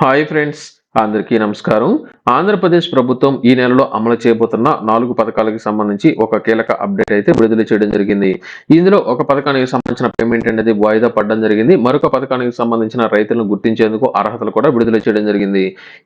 Hi friends అందరికీ నమస్కారం. ఆంధ్రప్రదేశ్ ప్రభుత్వం ఈ నెలలో అమలు చేయబోతున్న నాలుగు పథకాలకు సంబంధించి ఒక కీలక అప్డేట్ అయితే విడుదల చేయడం జరిగింది. ఇందులో ఒక పథకానికి సంబంధించిన పేమెంట్ అనేది వాయిదా పడడం జరిగింది. మరొక పథకానికి సంబంధించిన రైతులను గుర్తించేందుకు అర్హతలు కూడా విడుదల చేయడం జరిగింది.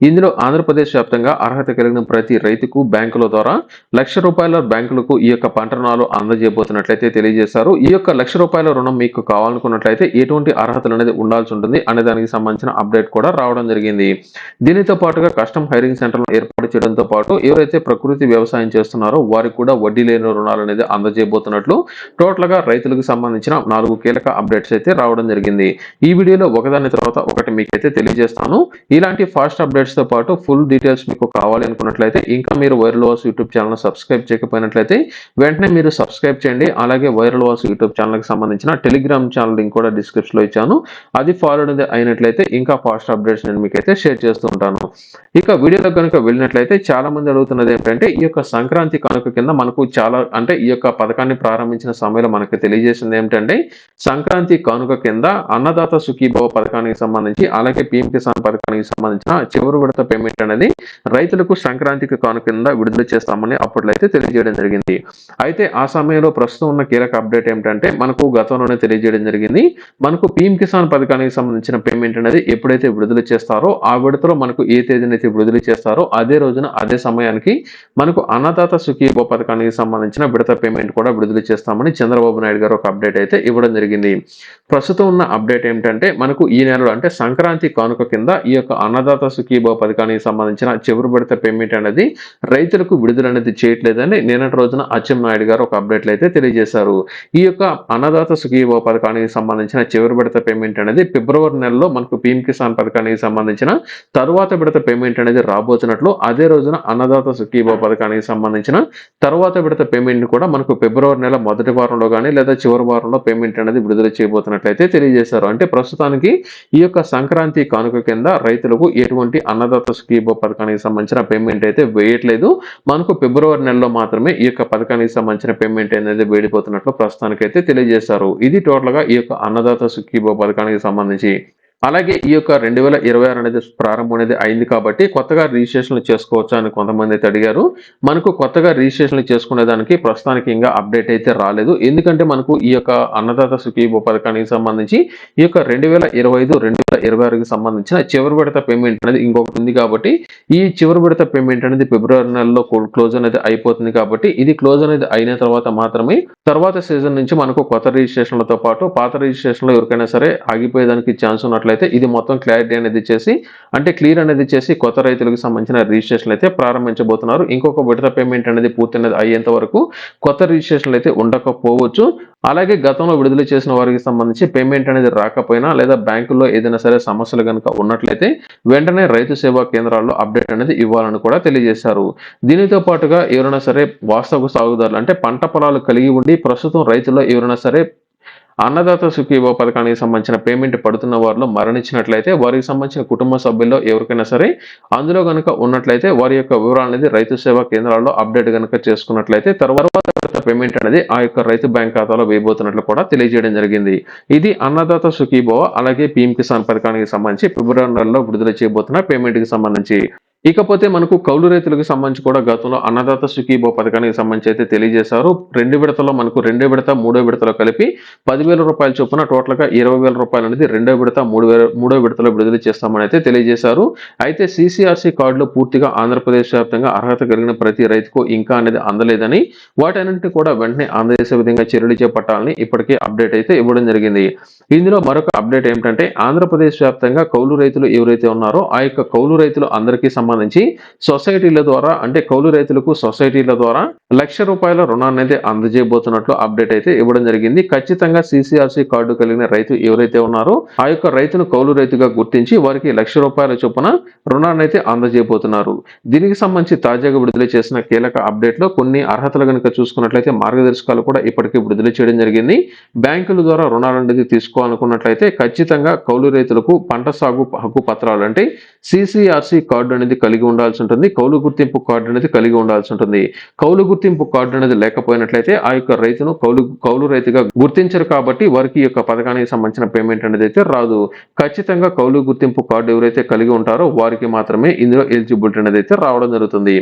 ఇందులో ఆంధ్రప్రదేశ్ వ్యాప్తంగా అర్హత కలిగిన ప్రతి రైతుకు బ్యాంకుల ద్వారా లక్ష రూపాయల బ్యాంకులకు ఈ యొక్క పంట రుణాలు అందజేయబోతున్నట్లయితే తెలియజేశారు. ఈ యొక్క లక్ష రూపాయల రుణం మీకు కావాలనుకున్నట్లయితే ఎటువంటి అర్హతలు అనేది ఉండాల్సి ఉంటుంది అనే దానికి సంబంధించిన అప్డేట్ కూడా రావడం జరిగింది. దీనితో పాటుగా కస్టమ్ హైరింగ్ సెంటర్లు ఏర్పాటు చేయడంతో పాటు ఎవరైతే ప్రకృతి వ్యవసాయం చేస్తున్నారో వారికి కూడా వడ్డీ లేని రుణాలు అనేది అందజేయబోతున్నట్లు టోటల్గా రైతులకు సంబంధించిన నాలుగు కీలక అప్డేట్స్ అయితే రావడం జరిగింది. ఈ వీడియోలో ఒకదాని తర్వాత ఒకటి మీకైతే తెలియజేస్తాను. ఇలాంటి ఫాస్ట్ అప్డేట్స్తో పాటు ఫుల్ డీటెయిల్స్ మీకు కావాలి అనుకున్నట్లయితే ఇంకా మీరు viral Vaas YouTube channel subscribe చేయకపోయినట్లయితే వెంటనే మీరు సబ్స్క్రైబ్ చేయండి. అలాగే వైరల్ వాస్ యూట్యూబ్ ఛానల్కి సంబంధించిన టెలిగ్రామ్ ఛానల్ లింక్ కూడా డిస్క్రిప్షన్లో ఇచ్చాను. అది ఫాలో అయినట్లయితే ఇంకా ఫాస్ట్ అప్డేట్స్ నేను మీకైతే షేర్ చేస్తూ ఉంటాను. ఇక వీడియోలో కనుక వెళ్ళినట్లయితే చాలా మంది అడుగుతున్నది ఏంటంటే ఈ యొక్క సంక్రాంతి కనుక కింద మనకు చాలా అంటే ఈ యొక్క పథకాన్ని ప్రారంభించిన సమయంలో మనకు తెలియజేసింది ఏమిటంటే సంక్రాంతి కానుక కింద అన్నదాత సుఖీభవ పథకానికి సంబంధించి అలాగే పిఎం కిసాన్ పథకానికి సంబంధించిన చివరి విడత పేమెంట్ అనేది రైతులకు సంక్రాంతికి కానుక కింద విడుదల చేస్తామని అప్పట్లో అయితే తెలియజేయడం జరిగింది. అయితే ఆ సమయంలో ప్రస్తుతం ఉన్న కీలక అప్డేట్ ఏమిటంటే మనకు గతంలోనే తెలియజేయడం జరిగింది. మనకు పిఎం కిసాన్ పథకానికి సంబంధించిన పేమెంట్ అనేది ఎప్పుడైతే విడుదల చేస్తారో ఆ విడతలో మనకు ఏ తేదీనైతే విడుదల చేస్తారో అదే రోజున అదే సమయానికి మనకు అన్నదాత సుఖీభవ పథకానికి సంబంధించిన విడత పేమెంట్ కూడా విడుదల చేస్తామని చంద్రబాబు నాయుడు గారు ఒక అప్డేట్ అయితే ఇవ్వడం జరిగింది. ప్రస్తుతం ఉన్న అప్డేట్ ఏమిటంటే మనకు ఈ నెలలో అంటే సంక్రాంతి కానుక కింద ఈ యొక్క అన్నదాత సుఖీభవ పథకానికి సంబంధించిన చివరి విడత పేమెంట్ అనేది రైతులకు విడుదల అనేది చేయట్లేదని నిన్నటి రోజున అచ్చెం నాయుడు గారు ఒక అప్డేట్లు అయితే తెలియజేశారు. ఈ యొక్క అన్నదాత సుఖీభవ పథకానికి సంబంధించిన చివరి విడత పేమెంట్ అనేది ఫిబ్రవరి నెలలో మనకు పీఎం కిసాన్ పథకానికి సంబంధించిన తరువాత విడత పేమెంట్ అనేది రాబోతున్నట్లు అదే రోజున అన్నదాత సుఖీభావ పథకానికి సంబంధించిన తర్వాత విడత పేమెంట్ని కూడా మనకు ఫిబ్రవరి నెల మొదటి వారంలో కానీ లేదా చివరి వారంలో పేమెంట్ అనేది విడుదల చేయబోతున్నట్లయితే తెలియజేశారు. అంటే ప్రస్తుతానికి ఈ యొక్క సంక్రాంతి కానుక కింద రైతులకు ఎటువంటి అన్నదాత సుఖీభావ పథకానికి సంబంధించిన పేమెంట్ అయితే వేయట్లేదు. మనకు ఫిబ్రవరి నెలలో మాత్రమే ఈ యొక్క పథకానికి సంబంధించిన పేమెంట్ అనేది వేడిపోతున్నట్లు ప్రస్తుతానికి అయితే తెలియజేశారు. ఇది టోటల్గా ఈ యొక్క అన్నదాత సుఖీభావ పథకానికి సంబంధించి అలాగే ఈ యొక్క రెండు వేల ఇరవై ఆరు అనేది ప్రారంభం అనేది అయింది కాబట్టి కొత్తగా రిజిస్ట్రేషన్లు చేసుకోవచ్చా అని కొంతమంది అయితే అడిగారు. మనకు కొత్తగా రిజిస్ట్రేషన్లు చేసుకునే దానికి ప్రస్తుతానికి ఇంకా అప్డేట్ అయితే రాలేదు. ఎందుకంటే మనకు ఈ యొక్క అన్నదాత సుఖీభో పథకానికి సంబంధించి ఈ యొక్క రెండు వేల ఇరవై ఐదు రెండు వేల ఇరవై ఆరుకి సంబంధించిన చివరి విడత పేమెంట్ అనేది ఇంకొకటి ఉంది కాబట్టి ఈ చివరి విడత పేమెంట్ అనేది ఫిబ్రవరి నెలలో క్లోజ్ అనేది అయిపోతుంది కాబట్టి ఇది క్లోజ్ అనేది అయిన తర్వాత మాత్రమే తర్వాత సీజన్ నుంచి మనకు కొత్త రిజిస్ట్రేషన్లతో పాటు పాత రిజిస్ట్రేషన్లో ఎవరికైనా సరే ఆగిపోయేదానికి ఛాన్స్ ఉన్నట్లయితే ఇది మొత్తం క్లారిటీ అనేది చేసి అంటే క్లియర్ అనేది చేసి కొత్త రైతులకు సంబంధించిన రిజిస్ట్రేషన్ అయితే ప్రారంభించబోతున్నారు. ఇంకొక విడత పేమెంట్ అనేది పూర్తి అయ్యేంత వరకు కొత్త రిజిస్ట్రేషన్లు అయితే ఉండకపోవచ్చు. అలాగే గతంలో విడుదల చేసిన వారికి సంబంధించి పేమెంట్ అనేది రాకపోయినా లేదా బ్యాంకుల్లో ఏదైనా సరే సమస్యలు కనుక ఉన్నట్లయితే వెంటనే రైతు సేవా కేంద్రాల్లో అప్డేట్ అనేది ఇవ్వాలని కూడా తెలియజేశారు. దీనితో పాటుగా ఎవరైనా సరే వాస్తవ సాగుదారులు అంటే పంట పొలాలు కలిగి ఉండి ప్రస్తుతం రైతుల్లో ఎవరైనా సరే అన్నదాత సుఖీభవ పథకానికి సంబంధించిన పేమెంట్ పడుతున్న వారిలో మరణించినట్లయితే వారికి సంబంధించిన కుటుంబ సభ్యుల్లో ఎవరికైనా సరే అందులో కనుక ఉన్నట్లయితే వారి యొక్క వివరాలు అనేది రైతు సేవా కేంద్రాల్లో అప్డేట్ కనుక చేసుకున్నట్లయితే తర్వాత పేమెంట్ అనేది ఆ యొక్క రైతు బ్యాంక్ ఖాతాలో వేయబోతున్నట్లు కూడా తెలియజేయడం జరిగింది. ఇది అన్నదాత సుఖీభవ అలాగే పీఎం కిసాన్ పథకానికి సంబంధించి ఫిబ్రవరి నెలలో విడుదల చేయబోతున్న పేమెంట్కి సంబంధించి. ఇకపోతే మనకు కౌలు రైతులకు సంబంధించి కూడా గతంలో అన్నదాత సుఖీభో పథకానికి సంబంధించి అయితే తెలియజేశారు. రెండు విడతలో మనకు రెండో విడత మూడో విడతలో కలిపి పదివేల రూపాయల చొప్పున టోటల్గా ఇరవై వేల రూపాయలు అనేది రెండో విడత మూడు వేల మూడో విడతలో విడుదల చేస్తామని అయితే తెలియజేశారు. అయితే సిసిఆర్సి కార్డులు పూర్తిగా ఆంధ్రప్రదేశ్ వ్యాప్తంగా అర్హత కలిగిన ప్రతి రైతుకు ఇంకా అనేది అందలేదని వాటన్నింటినీ కూడా వెంటనే అందజేసే విధంగా చర్యలు చేపట్టాలని ఇప్పటికే అప్డేట్ అయితే ఇవ్వడం జరిగింది. ఇందులో మరొక అప్డేట్ ఏమిటంటే ఆంధ్రప్రదేశ్ వ్యాప్తంగా కౌలు రైతులు ఎవరైతే ఉన్నారో ఆ యొక్క కౌలు రైతులు అందరికీ సంబంధించి సొసైటీల ద్వారా అంటే కౌలు రైతులకు సొసైటీల ద్వారా లక్ష రూపాయల రుణాన్ని అయితే అందజేయబోతున్నట్లు అప్డేట్ అయితే ఇవ్వడం జరిగింది. ఖచ్చితంగా సిసిఆర్సి కార్డు కలిగిన రైతు ఎవరైతే ఉన్నారో ఆ యొక్క రైతును కౌలు రైతుగా గుర్తించి వారికి లక్ష రూపాయల చొప్పున రుణాన్ని అయితే అందజేయబోతున్నారు. దీనికి సంబంధించి తాజాగా విడుదల చేసిన కీలక అప్డేట్లో కొన్ని అర్హతలు కనుక చూసుకున్నట్లయితే మార్గదర్శకాలు కూడా ఇప్పటికే విడుదల చేయడం జరిగింది. బ్యాంకుల ద్వారా రుణాలు అనేది తీసుకోవాలనుకున్నట్లయితే ఖచ్చితంగా కౌలు రైతులకు పంట సాగు హక్కు పత్రాలు అంటే సిసిఆర్సి కార్డు అనేది కలిగి ఉండాల్సి ఉంటుంది. కౌలు గుర్తింపు కార్డు అనేది కలిగి ఉండాల్సి ఉంటుంది. కౌలు గుర్తింపు కార్డు అనేది లేకపోయినట్లయితే ఆ యొక్క రైతును కౌలు కౌలు రైతుగా గుర్తించరు కాబట్టి వారికి యొక్క పథకానికి సంబంధించిన పేమెంట్ అనేది అయితే రాదు. ఖచ్చితంగా కౌలు గుర్తింపు కార్డు ఎవరైతే కలిగి ఉంటారో వారికి మాత్రమే ఇందులో ఎలిజిబిలిటీ అనేది అయితే రావడం జరుగుతుంది.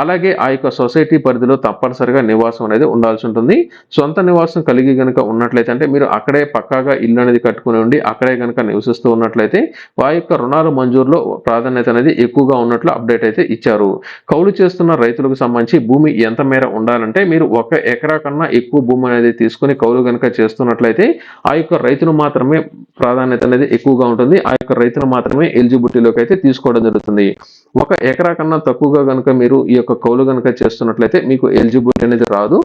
అలాగే ఆ యొక్క సొసైటీ పరిధిలో తప్పనిసరిగా నివాసం అనేది ఉండాల్సి ఉంటుంది. సొంత నివాసం కలిగి కనుక ఉన్నట్లయితే అంటే మీరు అక్కడే పక్కాగా ఇల్లు అనేది కట్టుకుని ఉండి అక్కడే కనుక నివసిస్తూ ఉన్నట్లయితే వారి యొక్క రుణాలు మంజూరులో ప్రాధాన్యత అనేది ఎక్కువగా ఉన్నట్లు అప్డేట్ అయితే ఇచ్చారు. కౌలు చేస్తున్న రైతులకు సంబంధించి భూమి ఎంత మేర ఉండాలంటే మీరు ఒక ఎకరా కన్నా ఎక్కువ భూమి అనేది తీసుకుని కౌలు గనుక చేస్తున్నట్లయితే ఆ యొక్క రైతును మాత్రమే ప్రాధాన్యత అనేది ఎక్కువగా ఉంటుంది. యొక్క రైతును మాత్రమే ఎలిజిబిలిటీలోకి అయితే తీసుకోవడం జరుగుతుంది. ఒక ఎకరా కన్నా తక్కువగా కనుక మీరు ఈ యొక్క కౌలు కనుక చేస్తున్నట్లయితే మీకు ఎలిజిబిలిటీ అనేది రాదు.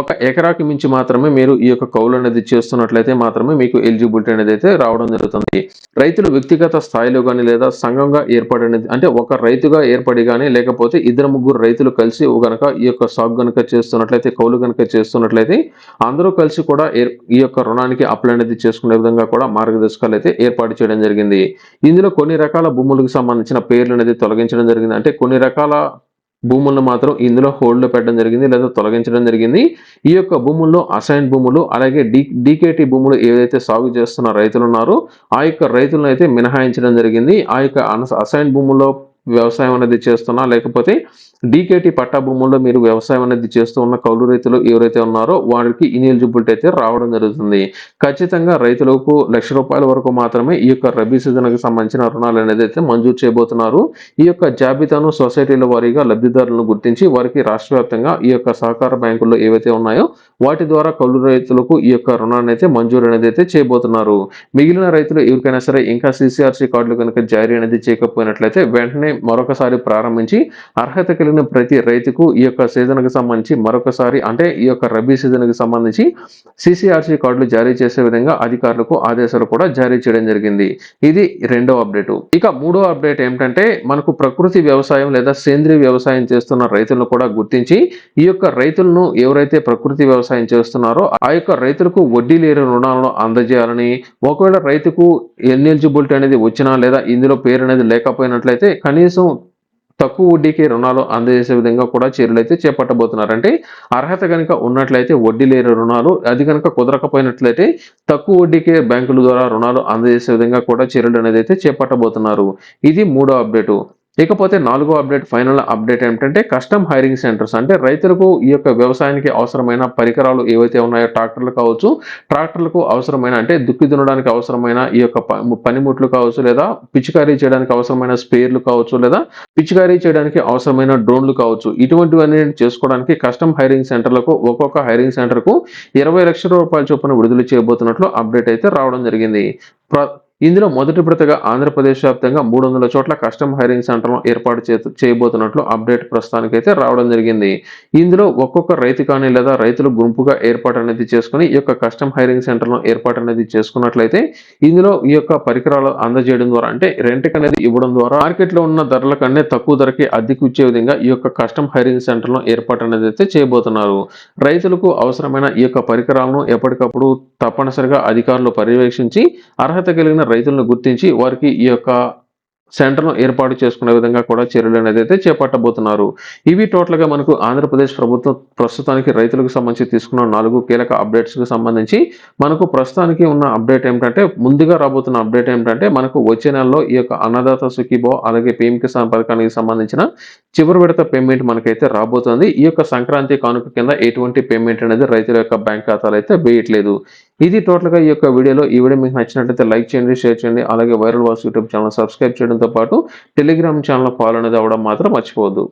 ఒక ఎకరాకి మించి మాత్రమే మీరు ఈ యొక్క కౌలు అనేది చేస్తున్నట్లయితే మాత్రమే మీకు ఎలిజిబిలిటీ అనేది అయితే రావడం జరుగుతుంది. రైతులు వ్యక్తిగత స్థాయిలో కానీ లేదా సంఘంగా ఏర్పడినది అంటే ఒక రైతుగా ఏర్పడి కానీ లేకపోతే ఇద్దరు ముగ్గురు రైతులు కలిసి గనక ఈ యొక్క సాగు గనక చేస్తున్నట్లయితే కౌలు గనక చేస్తున్నట్లయితే అందరూ కలిసి కూడా ఈ యొక్క రుణానికి అప్లై అనేది చేసుకునే విధంగా కూడా మార్గదర్శకాలు అయితే ఏర్పాటు చేయడం జరిగింది. ఇందులో కొన్ని రకాల భూములకు సంబంధించిన పేర్లు అనేది తొలగించడం జరిగింది. అంటే కొన్ని రకాల భూములను మాత్రం ఇందులో హోల్డ్లో పెట్టడం జరిగింది లేదా తొలగించడం జరిగింది. ఈ యొక్క భూముల్లో అసైన్ భూములు అలాగే డి డీకేటీ భూములు ఏదైతే సాగు చేస్తున్న రైతులు ఉన్నారో ఆ యొక్క రైతులను అయితే మినహాయించడం జరిగింది. ఆ యొక్క అసైన్ భూముల్లో వ్యవసాయం అనేది చేస్తున్నా లేకపోతే డీకేటీ పట్టా భూముల్లో మీరు వ్యవసాయం అనేది చేస్తూ ఉన్న కౌలు రైతులు ఎవరైతే ఉన్నారో వారికి ఇన్ఎలిజిబిలిటీ అయితే రావడం జరుగుతుంది. ఖచ్చితంగా రైతులకు లక్ష రూపాయల వరకు మాత్రమే ఈ యొక్క రబీ సీజన్కి సంబంధించిన రుణాలు అనేది అయితే మంజూరు చేయబోతున్నారు. ఈ యొక్క జాబితాను సొసైటీల వారీగా లబ్ధిదారులను గుర్తించి వారికి రాష్ట్ర వ్యాప్తంగా ఈ యొక్క సహకార బ్యాంకుల్లో ఏవైతే ఉన్నాయో వాటి ద్వారా కౌలు రైతులకు ఈ యొక్క రుణాన్ని అయితే మంజూరు అనేది అయితే చేయబోతున్నారు. మిగిలిన రైతులు ఎవరికైనా సరే ఇంకా సిసిఆర్సీ కార్డులు కనుక జారీ అనేది చేయకపోయినట్లయితే వెంటనే మరొకసారి ప్రారంభించి అర్హత కలిగిన ప్రతి రైతుకు ఈ యొక్క సీజన్కి సంబంధించి మరొకసారి అంటే ఈ యొక్క రబీ సీజన్కి సంబంధించి సిసిఆర్సీ కార్డులు జారీ చేసే విధంగా అధికారులకు ఆదేశాలు కూడా జారీ చేయడం జరిగింది. ఇది రెండో అప్డేట్ ఇక మూడో అప్డేట్ ఏమిటంటే మనకు ప్రకృతి వ్యవసాయం లేదా సేంద్రీయ వ్యవసాయం చేస్తున్న రైతులను కూడా గుర్తించి ఈ యొక్క రైతులను ఎవరైతే ప్రకృతి వ్యవసాయం చేస్తున్నారో ఆ యొక్క రైతులకు వడ్డీ లేని రుణాలను అందజేయాలని ఒకవేళ రైతుకు ఎలిజిబిలిటీ అనేది వచ్చినా లేదా ఇందులో పేరు అనేది లేకపోయినట్లయితే కనీసం తక్కువ వడ్డీకి రుణాలు అందజేసే విధంగా కూడా చర్యలు అయితే చేపట్టబోతున్నారు అంటే అర్హత కనుక ఉన్నట్లయితే వడ్డీ లేని రుణాలు అది కనుక కుదరకపోయినట్లయితే తక్కువ వడ్డీకే బ్యాంకుల ద్వారా రుణాలు అందజేసే విధంగా కూడా చర్యలు అనేది అయితే చేపట్టబోతున్నారు. ఇది మూడో అప్డేటు. ఇకపోతే నాలుగో అప్డేట్ ఫైనల్ అప్డేట్ ఏమిటంటే కస్టమ్ హైరింగ్ సెంటర్స్ అంటే రైతులకు ఈ యొక్క వ్యవసాయానికి అవసరమైన పరికరాలు ఏవైతే ఉన్నాయో ట్రాక్టర్లు కావచ్చు ట్రాక్టర్లకు అవసరమైన అంటే దుక్కి దున్నడానికి అవసరమైన ఈ యొక్క ప- పనిముట్లు కావచ్చు లేదా పిచికారీ చేయడానికి అవసరమైన స్పేర్లు కావచ్చు లేదా పిచికారీ చేయడానికి అవసరమైన డ్రోన్లు కావచ్చు. ఇటువంటివన్నీ చేసుకోవడానికి కస్టమ్ హైరింగ్ సెంటర్లకు ఒక్కొక్క హైరింగ్ సెంటర్కు ఇరవై లక్షల రూపాయల చొప్పున విడుదల చేయబోతున్నట్లు అప్డేట్ అయితే రావడం జరిగింది. ప్ర- ఇందులో మొదటి విడతగా ఆంధ్రప్రదేశ్ వ్యాప్తంగా మూడు వందల చోట్ల కస్టమ్ హైరింగ్ సెంటర్లను ఏర్పాటు చే చేయబోతున్నట్లు అప్డేట్ ప్రస్తుతానికి అయితే రావడం జరిగింది. ఇందులో ఒక్కొక్క రైతు కానీ లేదా రైతులు గుంపుగా ఏర్పాటు అనేది చేసుకుని ఈ యొక్క కస్టమ్ హైరింగ్ సెంటర్లను ఏర్పాటు అనేది చేసుకున్నట్లయితే ఇందులో ఈ యొక్క పరికరాలు అందజేయడం ద్వారా అంటే రెంట్కి అనేది ఇవ్వడం ద్వారా మార్కెట్లో ఉన్న ధరల కన్నా తక్కువ ధరకి అద్దెకు ఇచ్చే విధంగా ఈ యొక్క కస్టమ్ హైరింగ్ సెంటర్లను ఏర్పాటు అనేది అయితే చేయబోతున్నారు. రైతులకు అవసరమైన ఈ యొక్క పరికరాలను ఎప్పటికప్పుడు తప్పనిసరిగా అధికారులు పర్యవేక్షించి అర్హత కలిగిన రైతులను గుర్తించి వారికి ఈ యొక్క సెంటర్ను ఏర్పాటు చేసుకునే విధంగా కూడా చర్యలు అనేది అయితే చేపట్టబోతున్నారు. ఇవి టోటల్గా మనకు ఆంధ్రప్రదేశ్ ప్రభుత్వం ప్రస్తుతానికి రైతులకు సంబంధించి తీసుకున్న నాలుగు కీలక అప్డేట్స్కి సంబంధించి మనకు ప్రస్తుతానికి ఉన్న అప్డేట్ ఏమిటంటే ముందుగా రాబోతున్న అప్డేట్ ఏమిటంటే మనకు వచ్చే నెలలో ఈ యొక్క అన్నదాత సుఖీబో అలాగే పీఎం కిసాన్ పథకానికి సంబంధించిన చివరి విడత పేమెంట్ మనకైతే రాబోతుంది. ఈ యొక్క సంక్రాంతి కానుక కింద ఎటువంటి పేమెంట్ అనేది రైతుల యొక్క బ్యాంక్ ఖాతాలు అయితే వేయట్లేదు. ఇది టోటల్గా ఈ యొక్క వీడియోలో. ఈ వీడియో మీకు నచ్చినట్లయితే లైక్ చేయండి షేర్ చేయండి. అలాగే viral Vaas YouTube channel subscribe చేయడంతో పాటు టెలిగ్రామ్ ఛానల్ ఫాలో అనేది అవ్వడం మాత్రం మర్చిపోవద్దు.